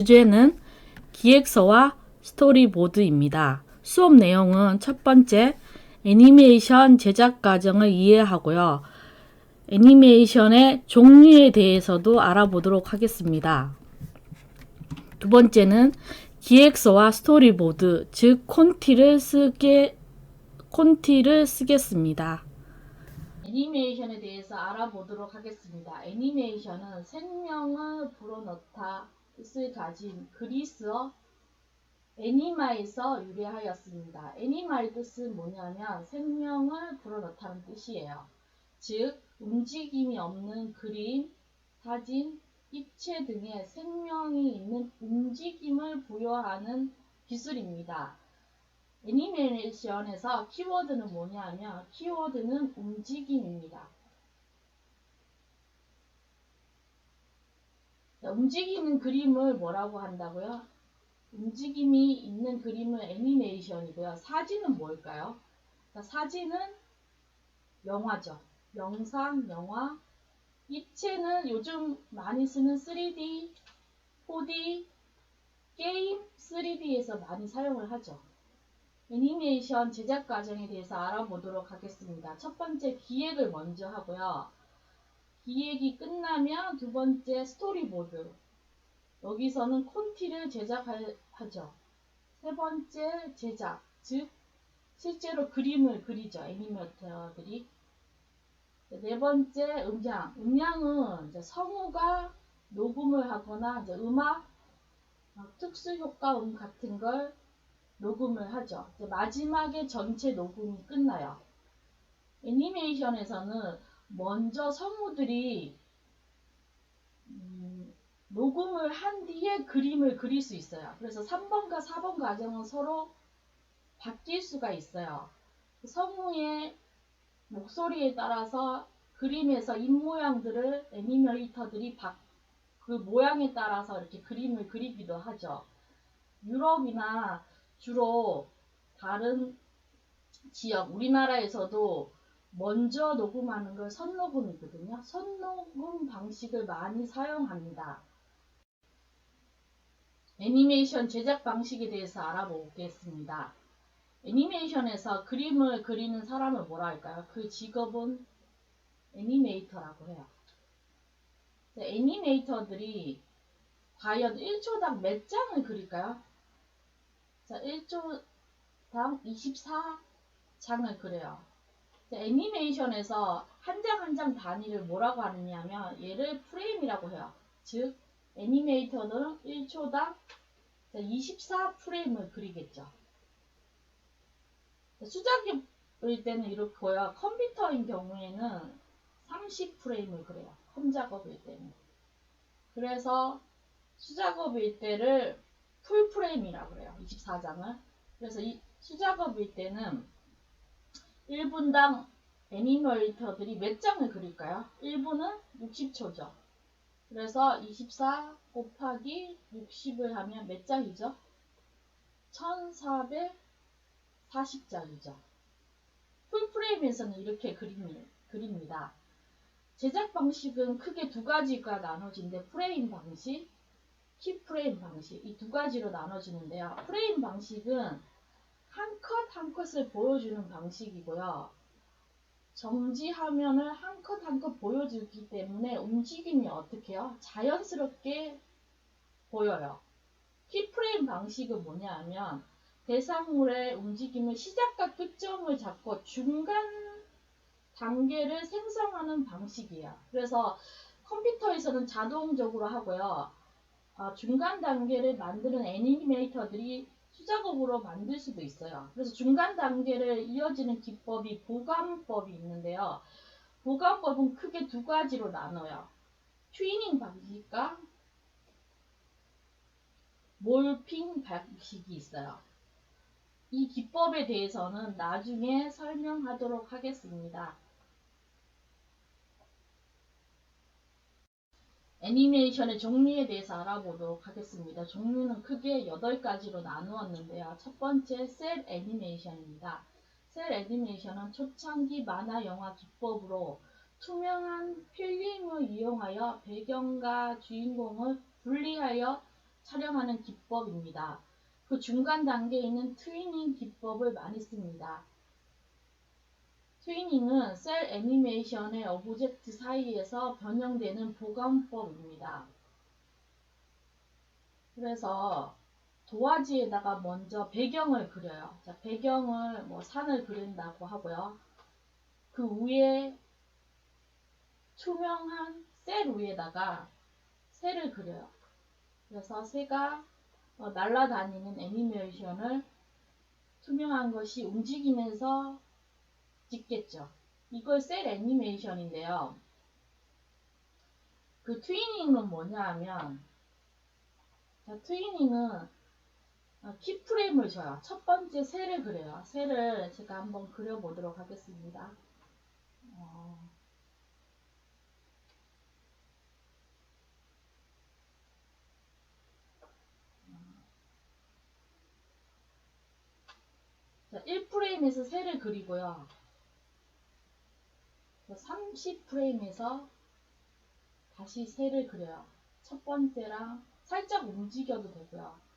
주제는 기획서와 스토리보드입니다. 수업 내용은 첫 번째, 애니메이션 제작 과정을 이해하고요. 애니메이션의 종류에 대해서도 알아보도록 하겠습니다. 두 번째는 기획서와 스토리보드, 즉 콘티를 쓰게 콘티를 쓰겠습니다. 애니메이션에 대해서 알아보도록 하겠습니다. 애니메이션은 생명을 불어넣다 뜻을 가진 그리스어 애니마에서 유래하였습니다. 애니마의 뜻은 뭐냐면 생명을 불어넣다는 뜻이에요. 즉 움직임이 없는 그림, 사진, 입체 등의 생명이 있는 움직임을 부여하는 기술입니다. 애니메이션에서 키워드는 뭐냐면 키워드는 움직임입니다. 자, 움직이는 그림을 뭐라고 한다고요? 움직임이 있는 그림은 애니메이션이고요. 사진은 뭘까요? 자, 사진은 영화죠. 영상, 영화. 입체는 요즘 많이 쓰는 3D, 4D, 게임 3D에서 많이 사용을 하죠. 애니메이션 제작 과정에 대해서 알아보도록 하겠습니다. 첫 번째 기획을 먼저 하고요. 기획이 끝나면 두 번째 스토리보드. 여기서는 콘티를 제작하죠. 세 번째 제작, 즉 실제로 그림을 그리죠. 애니메이터들이. 네 번째 음향. 음향은 성우가 녹음을 하거나 음악, 특수 효과음 같은 걸 녹음을 하죠. 마지막에 전체 녹음이 끝나요. 애니메이션에서는 먼저 성우들이 음, 녹음을 한 뒤에 그림을 그릴 수 있어요. 그래서 3번과 4번 과정은 서로 바뀔 수가 있어요. 성우의 목소리에 따라서 그림에서 입모양들을 애니메이터들이 바, 그 모양에 따라서 이렇게 그림을 그리기도 하죠. 유럽이나 주로 다른 지역, 우리나라에서도 먼저 녹음하는 걸 선녹음이거든요. 선녹음 방식을 많이 사용합니다. 애니메이션 제작 방식에 대해서 알아보겠습니다. 애니메이션에서 그림을 그리는 사람을 뭐라 할까요? 그 직업은 애니메이터라고 해요. 애니메이터들이 과연 1초당 몇 장을 그릴까요? 자, 1초당 24장을 그려요. 애니메이션에서 한 장 한 장 단위를 뭐라고 하느냐면 얘를 프레임이라고 해요. 즉 애니메이터는 1초당 24프레임을 그리겠죠. 수작업일 때는 이렇고요. 컴퓨터인 경우에는 30프레임을 그래요. 컴작업일 때는. 그래서 수작업일 때를 풀프레임이라고 그래요. 24장을. 그래서 이 수작업일 때는 1분당 애니메이터들이 몇 장을 그릴까요? 1분은 60초죠. 그래서 24 곱하기 60을 하면 몇 장이죠? 1440장이죠. 풀프레임에서는 이렇게 그립니다. 제작 방식은 크게 두 가지가 나눠진데 프레임 방식, 키프레임 방식 이 두 가지로 나눠지는데요. 프레임 방식은 한 컷 한 컷을 보여주는 방식이고요. 정지 화면을 한컷 한 컷 보여주기 때문에 움직임이 어떻게 해요? 자연스럽게 보여요. 키프레임 방식은 뭐냐 하면 대상물의 움직임을 시작과 끝점을 잡고 중간 단계를 생성하는 방식이에요. 그래서 컴퓨터에서는 자동적으로 하고요. 어, 중간 단계를 만드는 애니메이터들이 수작업으로 만들 수도 있어요. 그래서 중간 단계를 이어지는 기법이 보관법이 있는데요. 보관법은 크게 두 가지로 나눠요. 튜닝 방식과 몰핑 방식이 있어요. 이 기법에 대해서는 나중에 설명하도록 하겠습니다. 애니메이션의 종류에 대해서 알아보도록 하겠습니다. 종류는 크게 8가지로 나누었는데요. 첫 번째 셀 애니메이션입니다. 셀 애니메이션은 초창기 만화 영화 기법으로 투명한 필름을 이용하여 배경과 주인공을 분리하여 촬영하는 기법입니다. 그 중간 단계에 있는 트위닝 기법을 많이 씁니다. 트위닝은 셀 애니메이션의 오브젝트 사이에서 변형되는 보강법입니다. 그래서 도화지에다가 먼저 배경을 그려요. 자, 배경을 뭐 산을 그린다고 하고요. 그 위에 투명한 셀 위에다가 새를 그려요. 그래서 새가 어, 날아다니는 애니메이션을 투명한 것이 움직이면서 찍겠죠. 이걸 셀 애니메이션인데요. 그 트위닝은 뭐냐 하면 자, 트위닝은 어, 키프레임을 줘요. 첫 번째 새를 그려요. 새를 제가 한번 그려보도록 하겠습니다. 어, 자, 1프레임에서 새를 그리고요. 30프레임에서 다시 새를 그려요. 첫 번째랑 살짝 움직여도 되고요.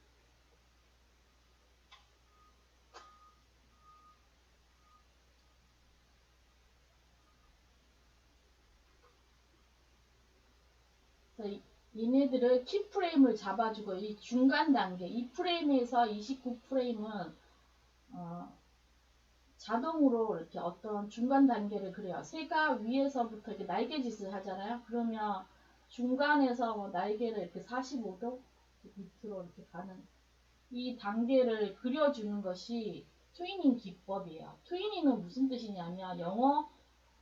얘네들을 키프레임을 잡아주고 이 중간 단계 2프레임에서 29프레임은 어, 자동으로 이렇게 어떤 중간 단계를 그려요. 새가 위에서부터 이렇게 날개짓을 하잖아요. 그러면 중간에서 뭐 날개를 이렇게 45도 밑으로 이렇게 가는 이 단계를 그려주는 것이 트위닝 기법이에요. 트위닝은 무슨 뜻이냐면 영어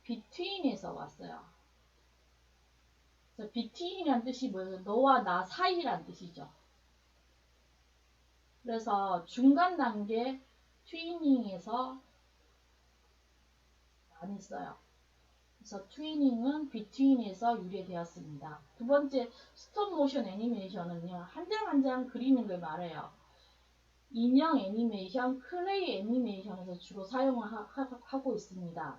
비트윈에서 왔어요. 비트윈이란 뜻이 뭐예요? 너와 나 사이란 뜻이죠. 그래서 중간 단계 트위닝에서 많이 써요. 그래서 트위닝은 비트윈에서 유래되었습니다. 두 번째 스톱 모션 애니메이션은요. 한 장 한 장 그리는 걸 말해요. 인형 애니메이션, 클레이 애니메이션에서 주로 사용을 하, 고 있습니다.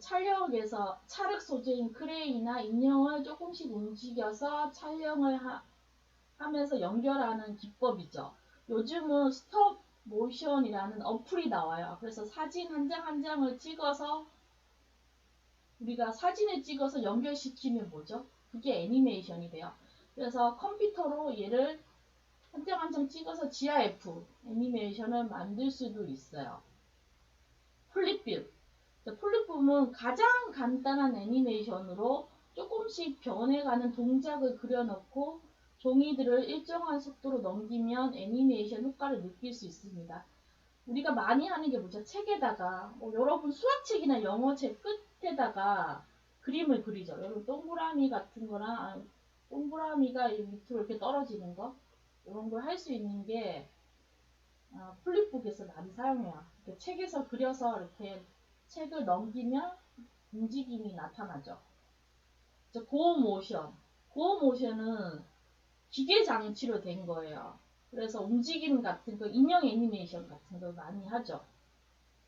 촬영에서 찰흙 소재인 크레이나 인형을 조금씩 움직여서 촬영을 하, 하면서 연결하는 기법이죠. 요즘은 스톱 모션이라는 어플이 나와요. 그래서 사진 한 장 한 장을 찍어서 우리가 사진을 찍어서 연결시키면 뭐죠? 그게 애니메이션이 돼요. 그래서 컴퓨터로 얘를 한 장 한 장 찍어서 GIF 애니메이션을 만들 수도 있어요. 플립뷰. 플립뷰은 가장 간단한 애니메이션으로 조금씩 변해가는 동작을 그려놓고 종이들을 일정한 속도로 넘기면 애니메이션 효과를 느낄 수 있습니다. 우리가 많이 하는 게 뭐죠? 책에다가 뭐 여러분 수학책이나 영어책 끝에다가 그림을 그리죠. 여러분 동그라미 같은 거나 동그라미가 밑으로 이렇게 떨어지는 거 이런 걸 할 수 있는 게 어, 플립북에서 많이 사용해요. 책에서 그려서 이렇게 책을 넘기면 움직임이 나타나죠. 고어 모션. 고어 모션은 기계 장치로 된 거예요. 그래서 움직임 같은 거, 인형 애니메이션 같은 걸 많이 하죠.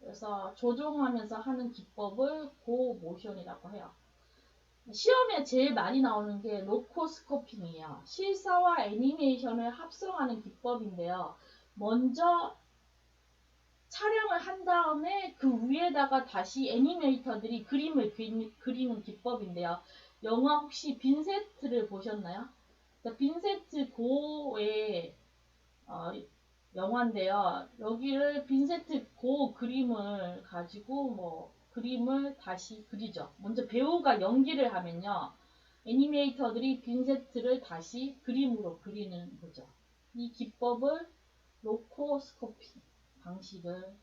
그래서 조종하면서 하는 기법을 고 모션이라고 해요. 시험에 제일 많이 나오는 게 로코스코핑이에요. 실사와 애니메이션을 합성하는 기법인데요. 먼저 촬영을 한 다음에 그 위에다가 다시 애니메이터들이 그림을 그리는 기법인데요. 영화 혹시 빈센트를 보셨나요? 빈센트 고의 어, 영화인데요. 여기를 빈센트 고 그림을 가지고 뭐 그림을 다시 그리죠. 먼저 배우가 연기를 하면요. 애니메이터들이 빈센트를 다시 그림으로 그리는 거죠. 이 기법을 로코스코피 방식을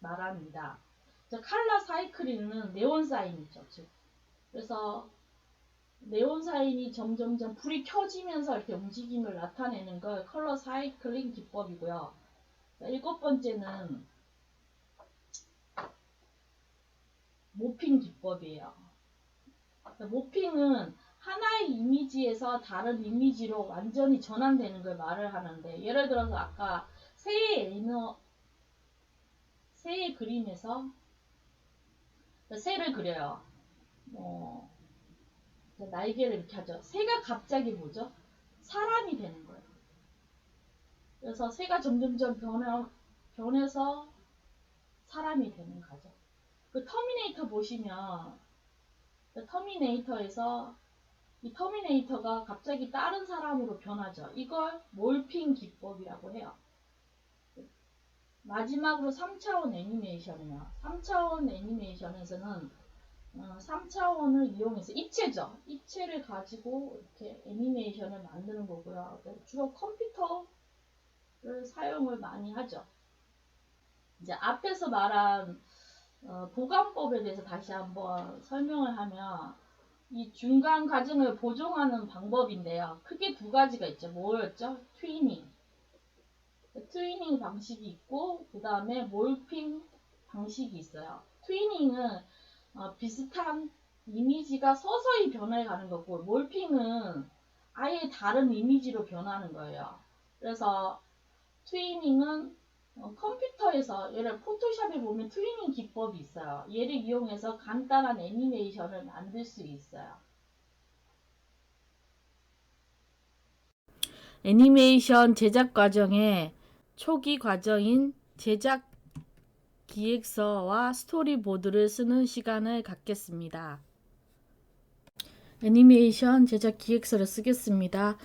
말합니다. 칼라 사이클링은 네온 사인이죠. 즉 그래서 네온사인이 점점점 불이 켜지면서 이렇게 움직임을 나타내는 걸 컬러 사이클링 기법이고요. 일곱 번째는 모핑 기법이에요. 모핑은 하나의 이미지에서 다른 이미지로 완전히 전환되는 걸 말을 하는데 예를 들어서 아까 새의 애너 새의 그림에서 새를 그려요. 뭐 날개를 이렇게 하죠. 새가 갑자기 뭐죠? 사람이 되는 거예요. 그래서 새가 점점점 변해, 변해서 사람이 되는 과정. 그 터미네이터 보시면 그 터미네이터에서 이 터미네이터가 갑자기 다른 사람으로 변하죠. 이걸 몰핑 기법이라고 해요. 마지막으로 3차원 애니메이션이에요. 3차원 애니메이션에서는 어, 3차원을 이용해서 입체죠. 입체를 가지고 이렇게 애니메이션을 만드는 거고요. 주로 컴퓨터를 사용을 많이 하죠. 이제 앞에서 말한 어, 보관법에 대해서 다시 한번 설명을 하면 이 중간 과정을 보정하는 방법인데요. 크게 두 가지가 있죠. 뭐였죠? 트위닝. 트위닝 방식이 있고 그 다음에 몰핑 방식이 있어요. 트위닝은 어, 비슷한 이미지가 서서히 변해가는 거고 몰핑은 아예 다른 이미지로 변하는 거예요. 그래서 트위닝은 어, 컴퓨터에서 예를 포토샵에 보면 트위닝 기법이 있어요. 얘를 이용해서 간단한 애니메이션을 만들 수 있어요. 애니메이션 제작 과정의 초기 과정인 제작 기획서와 스토리보드를 쓰는 시간을 갖겠습니다. 애니메이션 제작 기획서를 쓰겠습니다.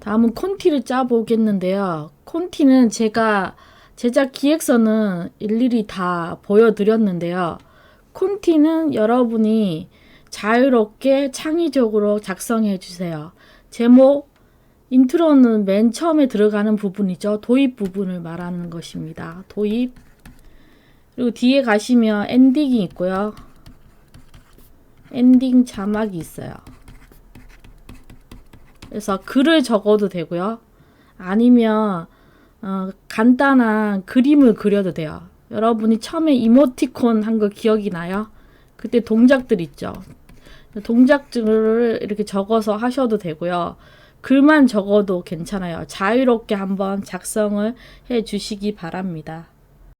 다음은 콘티를 짜보겠는데요. 콘티는 제가 제작 기획서는 일일이 다 보여드렸는데요. 콘티는 여러분이 자유롭게 창의적으로 작성해 주세요. 제목, 인트로는 맨 처음에 들어가는 부분이죠. 도입 부분을 말하는 것입니다. 도입. 그리고 뒤에 가시면 엔딩이 있고요. 엔딩 자막이 있어요. 그래서 글을 적어도 되고요. 아니면 어, 간단한 그림을 그려도 돼요. 여러분이 처음에 이모티콘 한 거 기억이 나요? 그때 동작들 있죠. 동작들을 이렇게 적어서 하셔도 되고요. 글만 적어도 괜찮아요. 자유롭게 한번 작성을 해 주시기 바랍니다.